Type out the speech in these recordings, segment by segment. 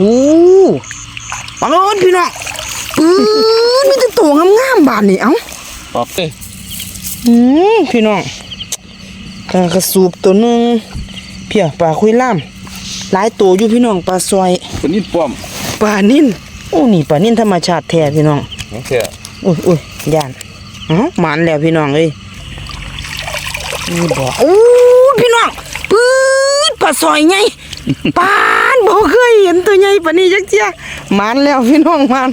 โอ้ปลาโลดพี่น้องปื้ดมีแต่ตัวงามๆบาดนี่เอ้าปอบเอ้ยอืมพี่น้องปลากระสูบตัวหนึงเพียปลาคุยล่ามหลายตัวอยู่พี่น้องปลาซอยคนนี้ป้อมปลานิ่นโอ้นี่ปลานิ่นธรรมชาติแท้พี่น้องโอเคอุ้ยอุ้ยย่านอ๋อหมันแล้วพี่น้องเอ้ยนี่บ่โอ้ยพี่น้องปื๊ดปลาซอยไงปาน บ่เคยเห็นตัวใหญ่ปานนี้จักเที่ยหมันแล้วพี่น้องหมัน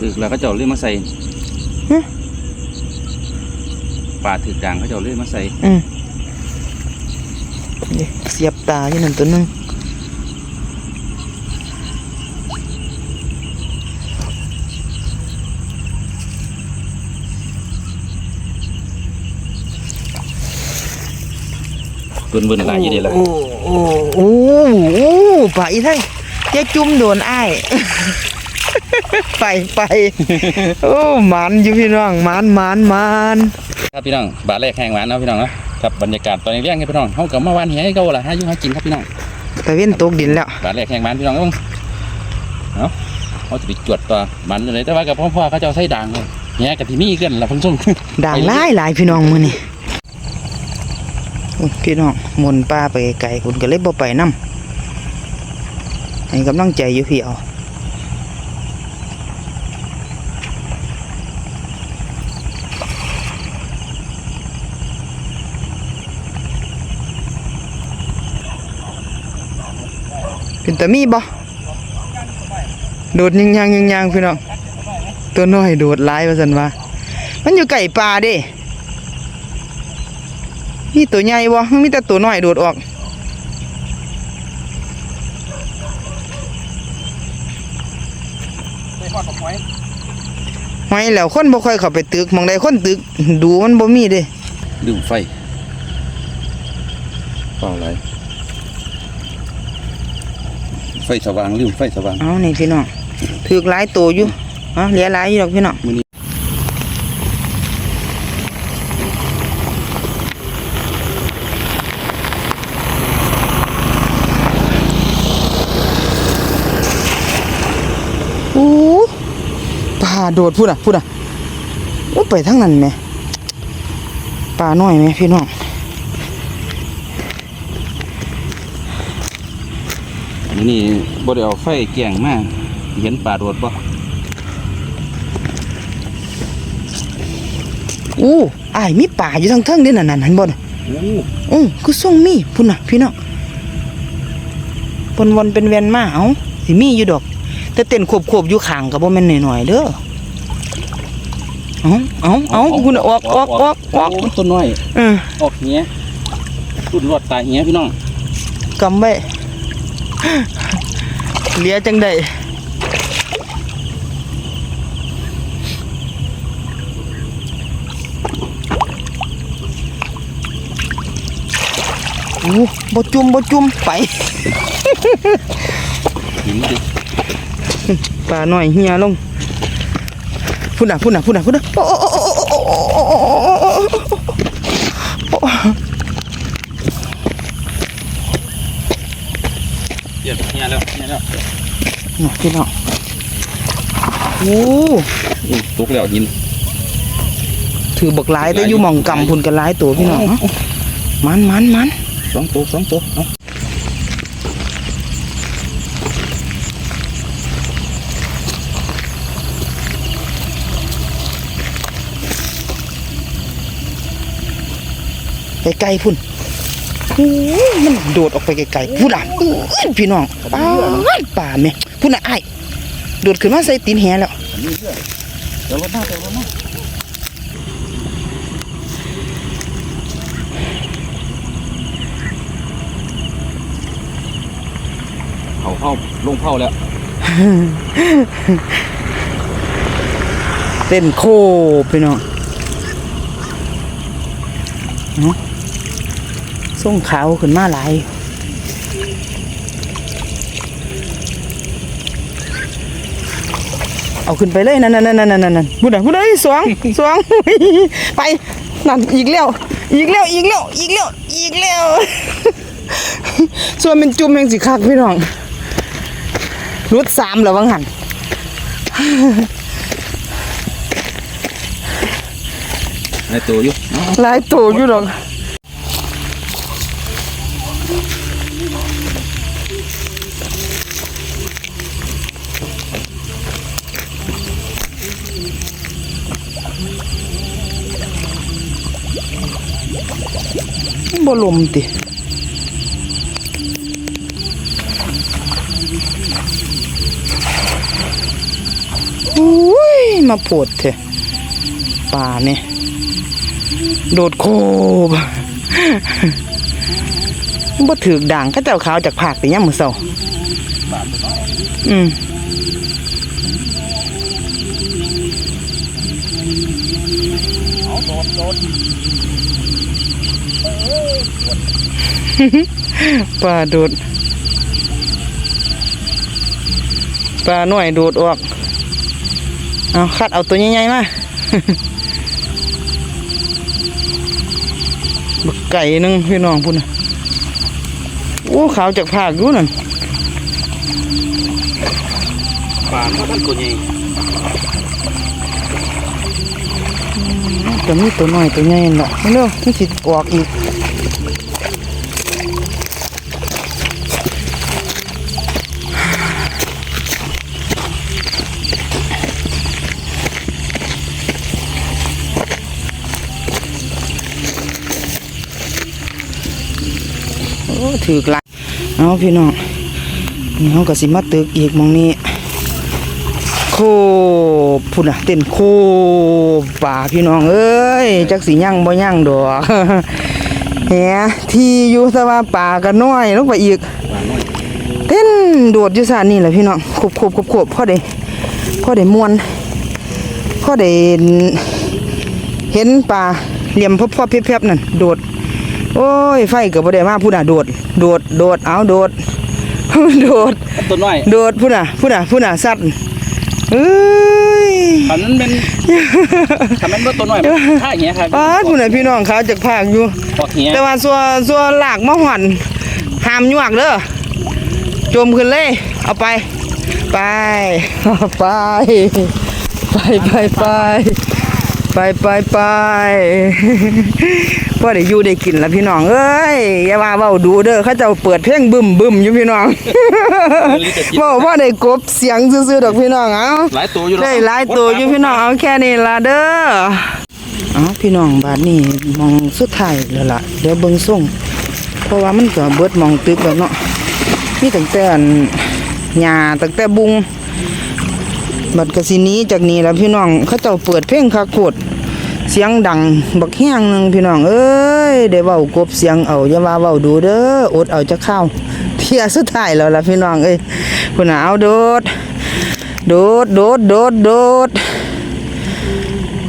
ถึกแล้วก็เจ้าเลื่อยมาใส่ฮะป่าถือกลางเขาเจ้าเลื่อยมาใส่อืมนี่ เสียบตาอยู่นั่นตัวหนึงเบิ่นเบิ่นหลายอยู่เดีละโอ้โอ้โอ้โอ้ปลาอีไทยยายจุ่มโดนอ้าย ไปไปโอ้หมันอยู่พี่น้องหมันหมันหมัน ครับพี่น้องบาทแรกแห้งหวานเนาะพี่น้องเนาะ ครับบรรยากาศตอนนี้เลี้ยงให้พี่น้องเฮากับมาหวานแหให้เก่าล่ะหาอยู่หากินครับพี่น้องแต่เว้นตกดินแล้วบาทแรกแห้งหวานพี่น้องเอ้งเนาะเขาจะไปจวดตัวมันเลยแต่ว่ากับพ่อพ่อเขาเจ้าใส่ด่างเลยแหกับที่มีเกินละพุ่งส่งด่างหลายหลายพี่น้องมื้อนี้โอ้พี่น้องหมุนป้าไปไกลๆคุณก็เลยบ่ไปนำให้กำลังใจอยู่พี่เอา ตามีบ่โดดยังยังยังยังพี่น้องตัวน้อยโดดหลายว่าซั่นว่ามันอยู่ไก่ป่าเด้มีตัวใหญ่บ่มันมีแต่ตัวน้อยโดดออกหอยแล้วคนบ่ค่อยเข้าไปตึกมองใดคนตึกดูมันบ่มีเด้ลืมไฟเปล่าอะไร ไฟสว่างลืมไฟสว่างเอานี่พี่น้องถึกหลายตัวอยู่เอ๋อเหลือหลายอยู่ดอกพี่น้องมื้อนี้โอ้ปลาโดดพูดอะพูดอะโอ้ไปทางนั้นแหมปลาน้อยไหมพี่น้อง อนี้บ่ได้เอาไฟแกงมาเห็นป่าโดดบ่อู้อ้ายมีป่าอยู่ทางเทิงเด้นั่นนั่นเห็นบ่น่ะโอ้อือคือส่งมีพุ่นน่ะพี่น้องวนวนๆเป็นแวนมาเอ้าสิมีอยู่ดอก แต่เต้นควบๆอยู่ข้างก็บ่แม่นน้อยๆเด้อเอ้าเอ้าเอ้าคุณน่ะออกออกออกออกโต้นน้อยเออออกเหี้ยตุ่นรอดตายเหี้ยพี่น้องกำไว้ เหลียจังไดโอ้บ่จุ่มบ่จุ่มไปหินดิปลาหน่อยเฮียลงพุ่นน่ะพุ่นน่ะพุ่นน่ะพุ่นน่ะโอ้โอ้โอ้โอ้โอ้โอ้โอ้ เหี้ยเหี้ยแล้วเหี้ยแล้ว น่ะพี่น้องโอ้อู้ตกแล้วหิน ถือบักหลายแต่อยู่หม่องกำพุ่นกันหลายตัวพี่น้องเอ้ามันมันมันสองตัวสองตัวเอาไกลๆพุ่นโอ้ย มันโดดออกไปไกลๆพุ่นอะอื้อพี่น้องป้าดป่าแม่พุ่นน่ะอ้ายโดดขึ้นมาใส่ตีนแหแล้วอันนี้เรื่อยเดี๋ยวรถมาเดี๋ยวรถมาเขาเข้าลงเข้าแล้วเต้นโคพี่น้องเนาะ สส่งขาวขึ้นมาหลายเอาขึ้นไปเลยนั่นนั่นนั่นนั่นนั่นพูดอะพูดเลยสวงสวงไปนั่นอีกแล้วอีกแล้วอีกแล้วอีกแล้วอีกแล้วส่วนเป็นจุ่มแห่งสิคักพี่น้องรุดสามแล้ววังหันในตัวอยู่หลายโตอยู่ดอก บ่ลมติอุ้ย มาปวดเถอะป่าเนี่ยโดดโคบบ่ถือด่างก็เจ้าขาวจากผากไปย่ำมือเศร้าอืม ปลาโดดปลาหน่อยโดดออกเอาคัดเอาตัวใหญ่ๆมาบักไก่หนึงพี่น้องพุ่นน่ะโอ้ขาวจากผากอยู่นั่นปลาท่านตัวใหญ่แต่มีตัวน้อยตัวใหญ่นั่นล่ะไม่เนาะมันสิออกอีก ถือกลายเอาพี่น้องนี่เขาก็สิมาตึกอีกมองนี้โคพุ่นน่ะเต้นโคป่าพี่น้องเอ้ยจักสิยั่งบ่ยั่งดอกแหที่อยู่สว่าป่าก็น้อยลงไปอีก เต้นโดดอยู่ซานี่แหละพี่น้องขบขบขบขบพ่อได้พ่อได้มวนพ่อได้เห็นป่าเหลี่ยมพบพบเพียบๆนั่นโดด โอ้ย ไฟก็บ่ได้มาพุ่นน่ะโดด โดด โดด เอาโดด โดด ตัวน้อยโดดพุ่นน่ะพุ่นน่ะพุ่นน่ะสัตว์เอ้ยอันนั้นเป็นทำนั้นว่าตัวน้อยถ้าเหี้ยครับป้าดพุ่นน่ะพี่น้องเขาจากภาคอยู่ออกเหี้ยแต่ว่าสัวสัวหลากมาหวันห้ามยวกเด้อ จมขึ้นเลย เอาไป ไป ไป ไปไปไปไปไปไป พ่อได้อยู่ได้กินแล้วพี่น้องเอ้ยอย่าว่าเว้าดูเด้อเขาเจ้าเปิดเพลงบึมบึมอยู่พี่น้องเว้าพ่อได้กบเสียงซื่อๆดอกพี่น้องเอ้าหลายตัวอยู่ได้หลายตัวอยู่พี่น้องเอาแค่นี้ละเด้อเอาพี่น้องบาดนี้มองสุดท้ายแล้วล่ะเดี๋ยวเบิ่งส่งเพราะว่ามันก็เบิดมองตึกแล้วเนาะมีตั้งแต่อันหญ้าตั้งแต่บุงบัดกสิหนี้จากนี้แล้วพี่น้องเขาเจ้าเปิดเพลงคาโคตร เสียงดังบักแห้งนึงพี่น้องเอ้ยได้เว้ากบเสียงเอาอย่าว่าเว้าดูเด้ออดเอาจะเข้าเที่ยสุดท้ายแล้วล่ะพี่น้องเอ้ยพุ่นน่ะเอาโดดโดดโดดโดดโดด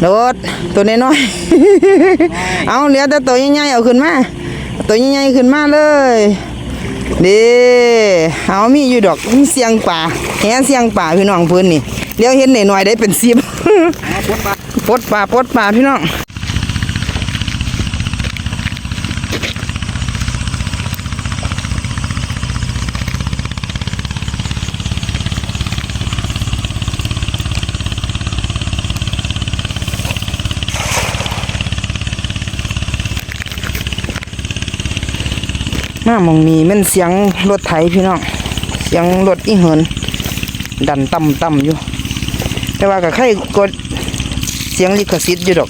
โดดตัวน้อยๆเอาเหลือแต่ตัวใหญ่ๆเอาขึ้นมาเอาตัวใหญ่ๆขึ้นมาเลย เด้เอามีอยู่ดอกมีเสียงป่าแหเสียงป่าพี่น้องเพื่อนนี่เลี้ยวเห็นหน่อยๆได้เป็นสิบปลดป่าปลดป่าพี่น้อง มามองนี้มันเสียงรถไถพี่น้องเสียงรถอีเหิน ดันต่ำต่ำๆอยู่ แต่ว่าก็ใครกดเสียงลิขสิทธิ์อยู่ดอก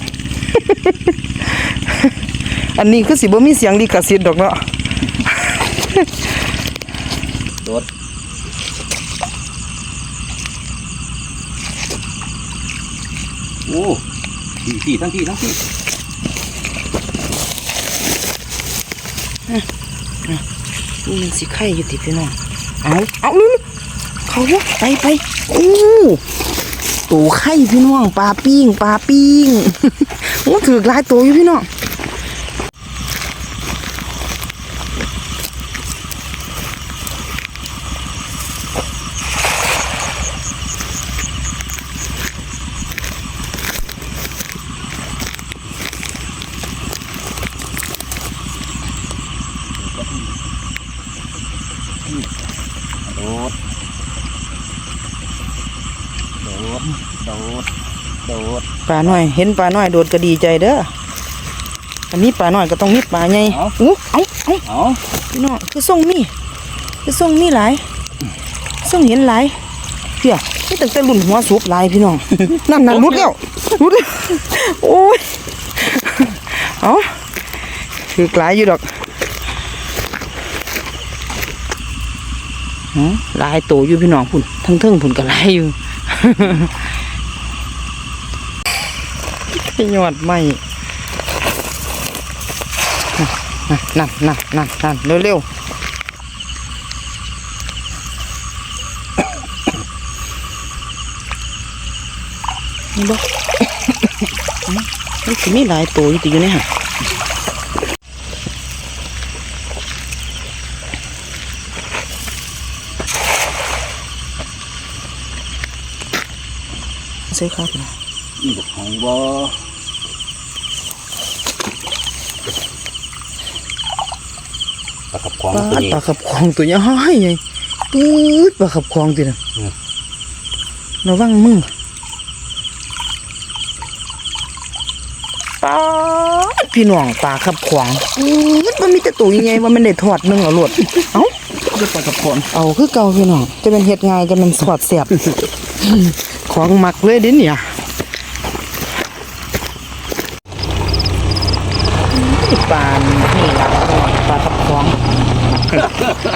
อันนี้คือสิบ่มีเสียงลิขสิทธิ์ดอกเนาะโดดโอ้ที่ที่ทั้งที่ทั้งที่ นี่มันสิไข่อยู่ติพี่น้อง เอาเอาเลยเขาไปไปโอ้ตัวไข่พี่น้องปลาปิ้งปลาปิ้งโอ้ถือกหลายตัวอยู่พี่น้อง โดดโดด โดด โดดปลาน้อย เห็นปลาน้อยโดดก็ดีใจเด้ออันนี้ปลาน้อยก็ต้องมีปลาใหญ่อู้เอ้าเอ้าเอาพี่น้องคือส่งมีคือส่งมีหลายส่งเห็นหลายเพี่ยนี่ตั้งแต่รุ่นหัวสุกหลายพี่น้องนั่นนั่นรุดแล้วรุดแล้วโอ้ยเอาคือกลายอยู่ดอกหือหลายโตอยู่พี่น้องพุ่นทั้งเทิงพุ่นก็หลายอยู่ หยอดไม่นั่นนั่นนั่นนั่นเร็วเร็วนี่บ่มันสิมีหลายตัวอยู่ติอยู่ในหันใส่ข้าวกันอีบกหอยบ่ ลาขับของปลาตัวนี้ปลาขับคลองตัวใหญ่ใหญ่ปื๊ดปลาขับคลองตัวน่ะอืมระวังมึงปลาดพี่น้องปลาขับขวางปื๊ดมันมีแต่ตัวยังไงว่ามันได้ทอดหนึงเอาลวดเอ้าเรียกปลาขับของเอาคือเก่าพี่น้องจะเป็นเฮ็ดง่ายจะเป็นสอดเสียบของหมักเลยเดิเนี่ยปลานี่ล่ะปลาขับขวาง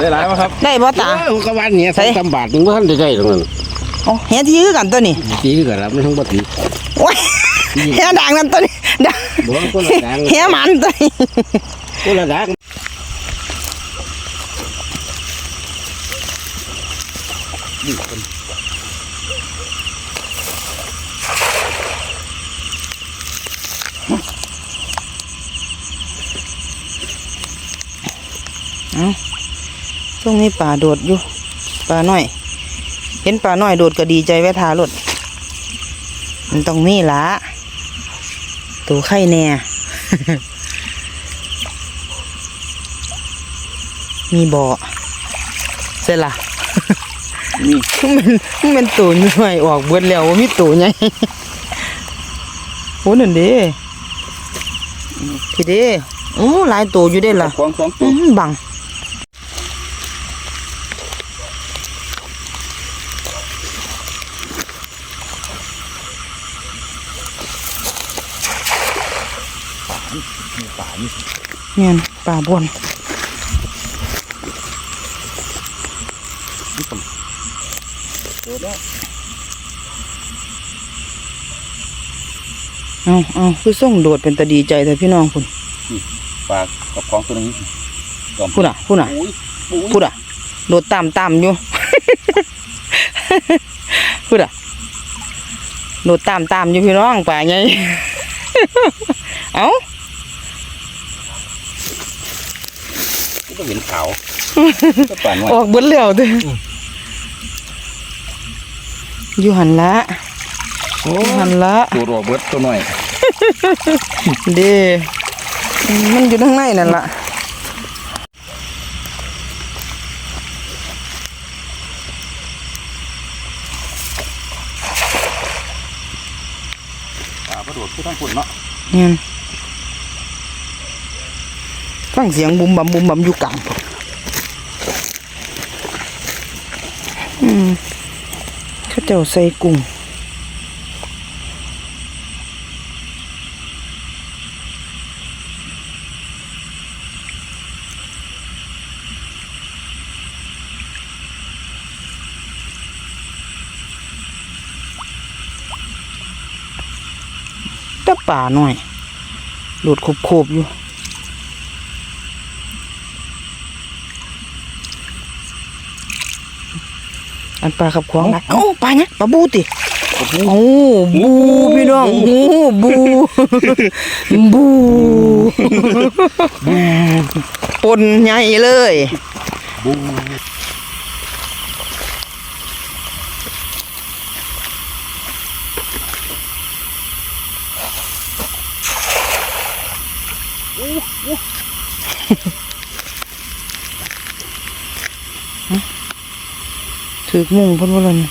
ได้หลายป่ะ ครับได้บ่ตาเออกวันเนี่ยใส่สองสามบาทนึงว่าท่านได้ได้ตรงนั้นโอ้แหที่ยื้อกันตัวนี้ตีกันแล้วไม่ต้องบัตรโอ้ยแหด่างนั่นตัวนี้ด่างบอกว่าคนละดังแหหมันตัวนี้คนละดัง ช่วงนี้ป่าโดดอยู่ปลาน้อย เห็นปลาน้อยโดดก็ดีใจแวะทารถมันต้องมีละตัวไข่แน่มีบ่อเสร็จละนี่มันมันเป็นตัวน้อยออกเบิดแล้วว่ามีตัวใหญ่โอ้นั่นเด้พี่เด้โอ้หลายตัวอยู่เด้ล่ะของสองตัอืวมบัง เนี่ยป่าบนเอาเอาคือส่งโดดเป็นตาดีใจแต่พี่น้องคุณปลาขับของตัวนี้ยอมพูดอะพูดอะโอ้ยโอ้ยพูดอะโดดตามตามอยู่พูดอะโดดตามตามอยู่พี่น้องป่าไงเอ้า ก็เห็นขาวก็ปลาหน่อยออกเบิดแล้วเด้อออยู่หันละอยู่หันละตัวรอเบิดตัวหน่อยเด้มันอยู่ข้างในนั่นล่ะปลากระโดดขึ้นทั้งคนเนาะเนี่ย ฟังเสียงบุมบัมบุมบัมอยู่กลางอืมข้าเจ้าใส่กุ้งตะป่าหน่อยหลุดคบๆอยู่ อันปลาขับขวางนะเอ้าปลาเนี่ยปลาบูติโอ้บูพี่น้องบูบูบูปนใหญ่เลยบู ถือกมุงเพ่นว่าเลยนี่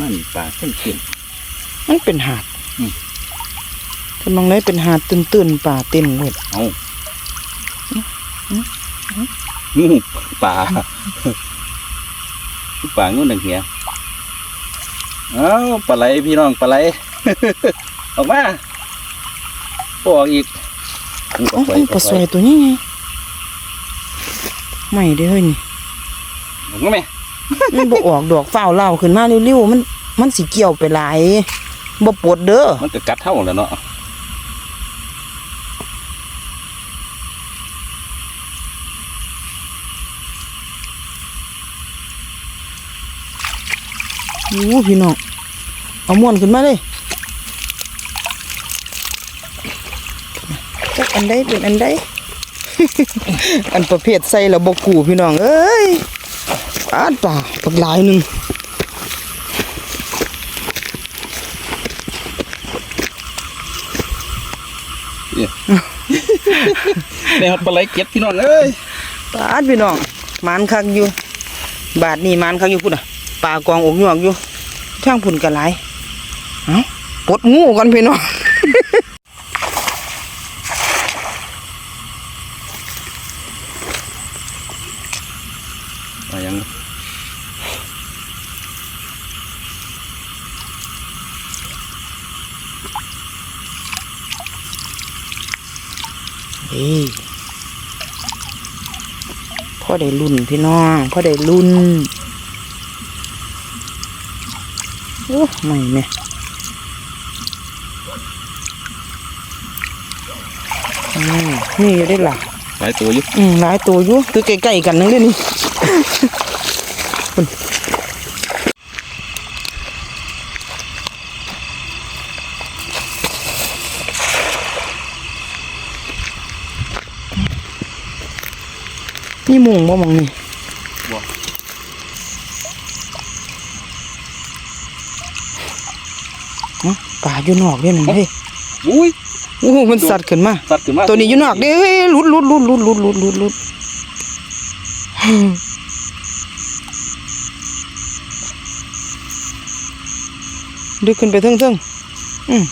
นั่นปลาเส้นเข็มมันเป็นหาดอืมกำลังได้เป็นหาดตื่นๆป่าเต็มหมดเอางูป่าป่างูหนึ่งเหียเอ้าปลาไหลพี่น้องปลาไหลออกมาปออกอีกโอ้ยปลาสวยตัวนี้ไง ไม่ได้อเฮ้ยนี่ออกมาไหมมันบ่ออกดอกฝ้าวเล่าวขึ้นมาเร็วๆมัน มันสิเกี่ยวไปหลายบ่ปวดเด้อมันก็กัดเท่าแล้วเนาะโอ้พี่น้องเอาม่วนขึ้นมาเลยจักอันใดเป็นอันใด อันประเภทใส่แล้วบ่กูพี่น้อง เอ้ยปาดป่าปักหลายหนึงเนี่ยปลาไหลเก็ดพี่น้องเอ้ยปาดพี่น้องหมานคักอยู่ บาทนี่หมานคักอยู่พุ่นน่ะปลากองอกยวกอยู่ทางพุ่นก็หลายเอ้าปลดงูกันพี่น้องมายัง เอ้ยพ่อได้ รุ่นพี่น้องพ่อได้รุ่นโอ้ไม่แม่อืมนี่อยู่ได้หลักหลายตัวอยู่อืมหลายตัวอยู่ตัวใกล้ๆกันนั่งเด้นี่ นี่มุงบ่มองนี่บ่ฮะป่าอยู่นอกเด้นั่นเฮ้ยอุ้ยโอ้โหมันสัตว์ขึ้นมา สัตว์ขึ้นมา ตัวนี้อยู่นอกเด้เฮ้ยหลุดหลุดหลุดหลุดหลุดหลุดหลุดหลุดดึกขึ้นไปเทิงๆอืม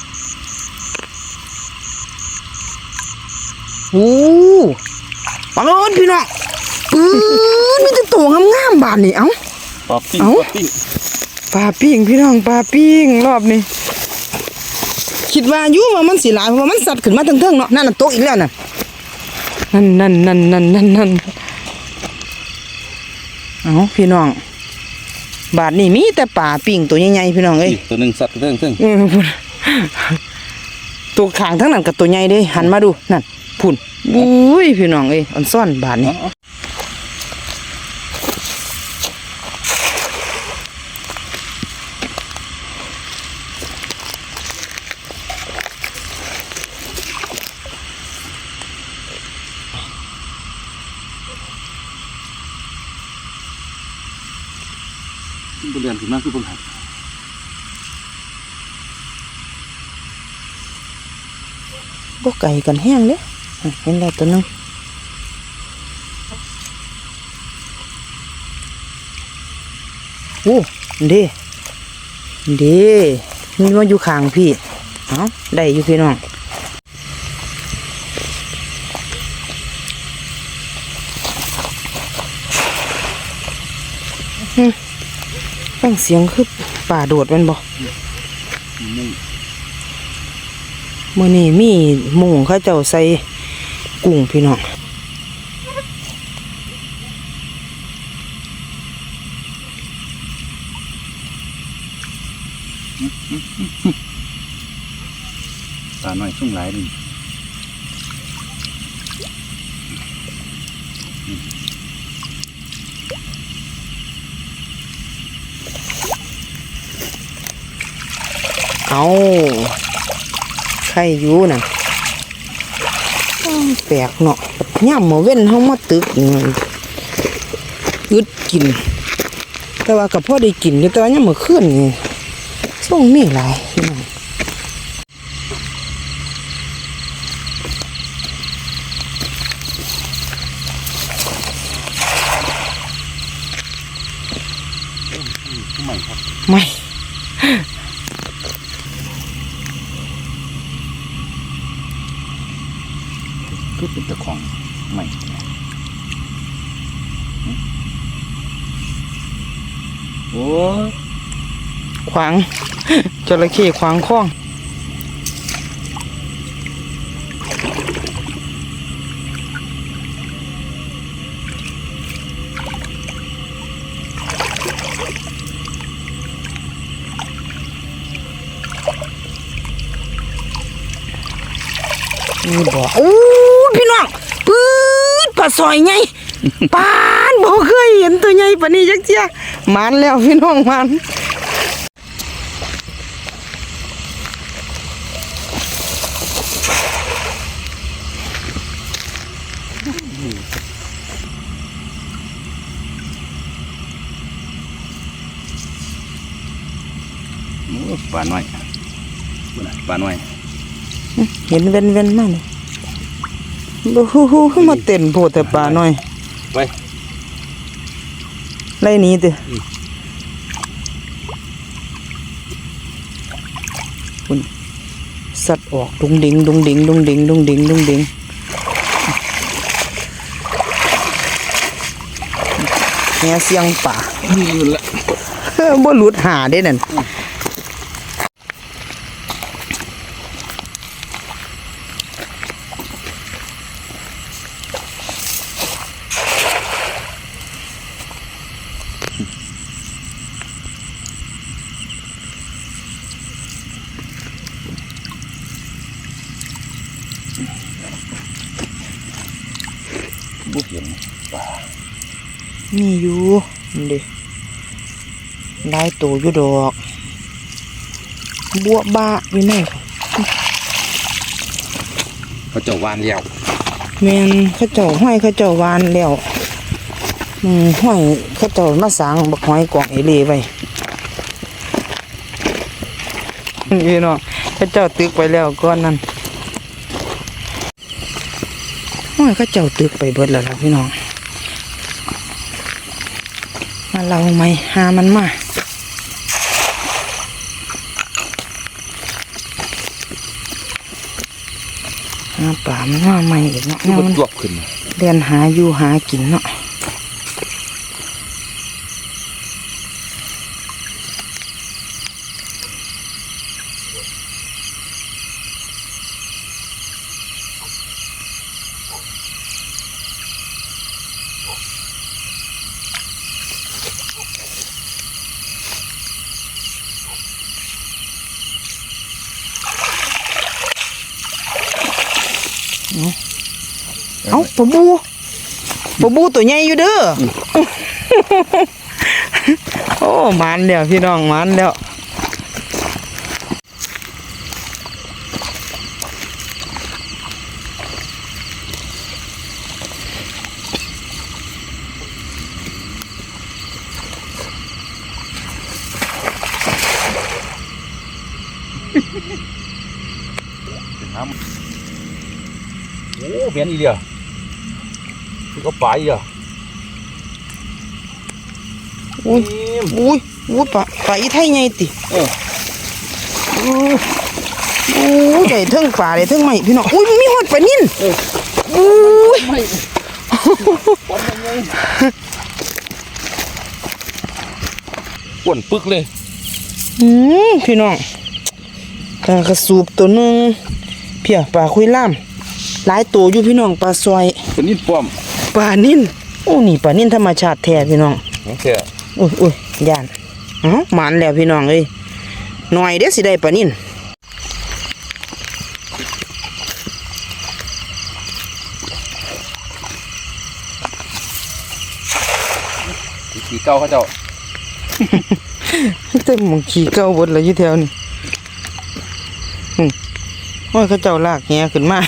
โอ้ปังเอิญพี่น้อง ปื้นมีแต่ตัวงามๆบานนี่เอ้าปลาปิ้งเอ้าปลาปิ้งปลาปิ้งพี่น้องปลาปิ้งรอบนี้คิดว่าอยู่ว่ามันสิหลายเพราะว่ามันสัตว์ขึ้นมาเทิงๆเนาะนั่นน่ะโตะอีกแล้วน่ะนั่นนั่นนั่นนั่นนั่นนั่นเอาพี่น้อง บาทนี้มีแต่ปลาปิ้งตัวใหญ่ๆพี่น้องเอ้ยนี่ตัวหนึ่งสัตว์เรื่องเรื่องเออพุ่นตัวขางทั้งนั้นกับตัวใหญ่เด้หันมาดูนั่นพุ่นอุ้ยพี่น้องเอ้ยอันซ่อนบาทนี้เอาขึ้นไปเรียนขึ้นมาคือเพิ่งหัด บ่ไก่กันแห้งเด้อะเห็นแล้วตัวนึงโอ้เด้เด้มีมาอยู่ข้างพี่เอาได้อยู่พี่น้องอืมฟังเสียงคือป่าโดดมันบ่ มื่อนี้มีหมุงเขาเจ้าใส่กุ้งพี่น้องปลาหน่อยสุ่งหลายหนึ่งเอาไข่อยู่น่ะแปลกเนาะย่ำมาเว้นห้องมาตึกนี่อึดกิน แต่ว่ากับพ่อได้กินอยู่แต่ว่าย่ำมาขึ้นนี่ส่งมีหลายนะง ไม่ คือเป็นตะของไม่โอ้ย ขวางจระเข้ขวางข้องนี่บอกโอ้ยพี่น้องปื๊ดปลาซอยไงปานบ่เคยเห็นตัวใหญ่ปานนี้จักเจียมันแล้วพี่น้องมัน ห็นเว้นเว้นๆมาเลยบ่ฮู้ฮู้มาเต้นโพดแต่ปลาน้อยไปไล่หนี้ติคุณสัตว์ออกดุงดิงดุงดิงดุงดิงดุงดิงดุงดิงเนี่ยเสียงป่านี่อยู่ละเออบ่หลุดหาได้นั่น บ่เห็น มีอยู่นั่นดิ ได้ตัวอยู่ดอก บัวบ้าอยู่ไหนเขาเจ้าวานแล้วแมนเขาเจ้าห้อยเขาเจ้าวานแล้วอืมห้อยเขาเจ้ามาสร้างบักหอยกล่องเอเล่ไว้พี่น้องเขาเจ้าตึกไปแล้วก้อนนั้นห้อยเขาเจ้าตึกไปเบิดแล้วล่ะพี่น้องมาเราไหมหามันมา หาป่ามันมาใหม่อีกเนาะคือแนวมันมันจวบขึ้นมาเรียนหาอยู่หากินเนาะ ปะบูปะบูตัวใหญ่อยู่เด้อโอ้มันแล้วพี่น้องมันแล้วโอ้เมียนอีเดียคื อเขาปลาอีเดียอุ้ยอุ้ยอุ้ยปลาปลาอีไทยใหญ่ติเอออู้ใหญ่เทิงปลาเลยเทิงใหม่พี่น้องอุ้ยมีหอดปลานิ่นอุ้ยไม่อ้วนปึกเลยอืมพี่น้องปลากระสูบตัวหนึงเพียปลาคุยล่ามหลายตัวอยู่พี่น้องปลาซอยเป็นนิดป้อม ปลานิ่นโอ้นี่ปลานิ่นธรรมชาติแท้พี่น้องโอเคอุ้ยอุ้ยย่านอ๋อหมันแล้วพี่น้องเอ้ยหน่อยเด้อสิได้ปลานิ่นขี่เก้าเขาเจ้าแต่หมองขี่เก้าบดเลยอยู่แถวนี้อืมโอ้ยเขาเจ้าลากแหขึ้นมา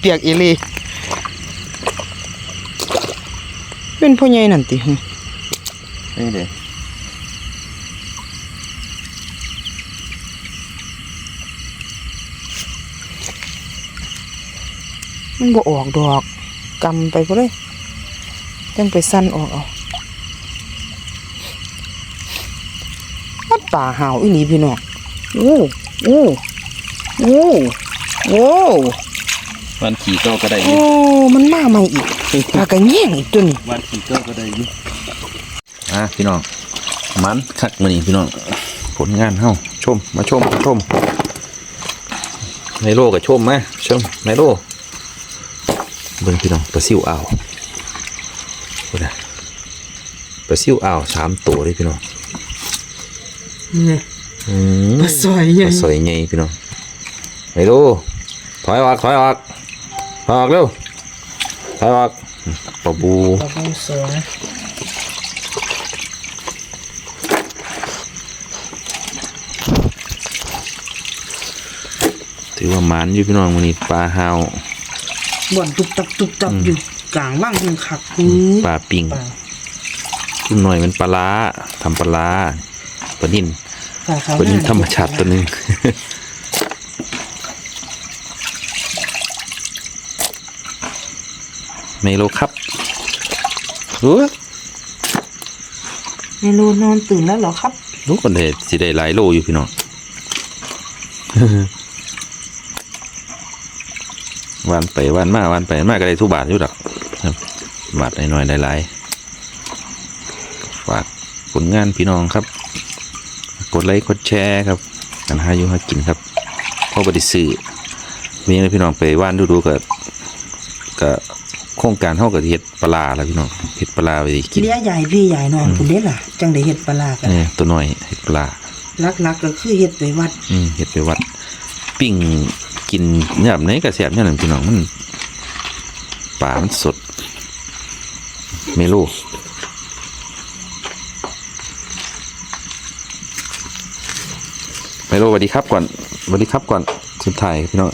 เปียกอีหลี เป็นพ่อใหญ่นั่นติหึนี่เด้มันบ่ออกดอกกำไปก็เลยจังไปสั้นออกเอาอัดปป่าหาวอีหลีพี่น้องโอ้โอ้โอ้โอ้วันขี่เก้าก็ได้อโอ้ยู่มันมาใหม่อีก ปลากระแยงอีกตัวนี้วันขี่เก้าก็ได้อยู่อะพี่น้อง มันคักมานี่พี่น้อง ผลงานเฮาชม มาชมมาชมไนโลกับชมมาชมไนโลเบิ่งพี่น้องปลาซิวอ่าวพูดนะปลาซิวอ่าวสามตัวเลยพี่น้องนี่อืมปลาซอยใหญ่ปลาสวยไงพี่น้องไนโลถอยออกถอยออกถอยออกเร็ว ถอยออกปลาบูปลาบูสวยถือว่าหมันอยู่พี่น้องวันนี้ปลาฮาวบ่อนตุบตับตุบตับอยู่กลางว่างยังขักอือปลาปิงปลาจุ่มหน่อยเป็นปลาร้าทำปลาร้าปลานิ่นปลาขาวปลานิ่นธรรมชาติตัวหนึง ไมโลครับรู้เมนูนอนตื่นแล้วเหรอครับ รู้คนเด็สิได้หลายโลอยู่พี่น้อง วันไปวันมาวันไปวันมาก็ได้ทุกบาทอยู่ดอกครับบาทน้อยๆหลายๆฝากผลงานพี่น้องครับ กดไลค์กดแชร์ครับกันหาอยู่หากินครับพ่อบไดิสื่อมีอะไรพี่น้องไปว่านดูๆกับกับ โครงการเท่ากับเห็ดปลาแล้วพี่น้องเห็ดปลาไปกินเลี้ยใหญ่พี่ใหญ่นอนคุณเด้ล่ะ จังได้เห็ดปลาร้ากันเนี่ยตัวน้อยเห็ดปลาลักๆก็คือเห็ดไปวัด อืมเห็ดไปวัด ปิ้งกินเนี่ยแบบไหนกระแสบเนี่ยหนึ่งพี่น้องมันปลามันสดเมลูเมลูสวัสดีครับก่อนสวัสดีครับก่อนสุดท้ายพี่น้อง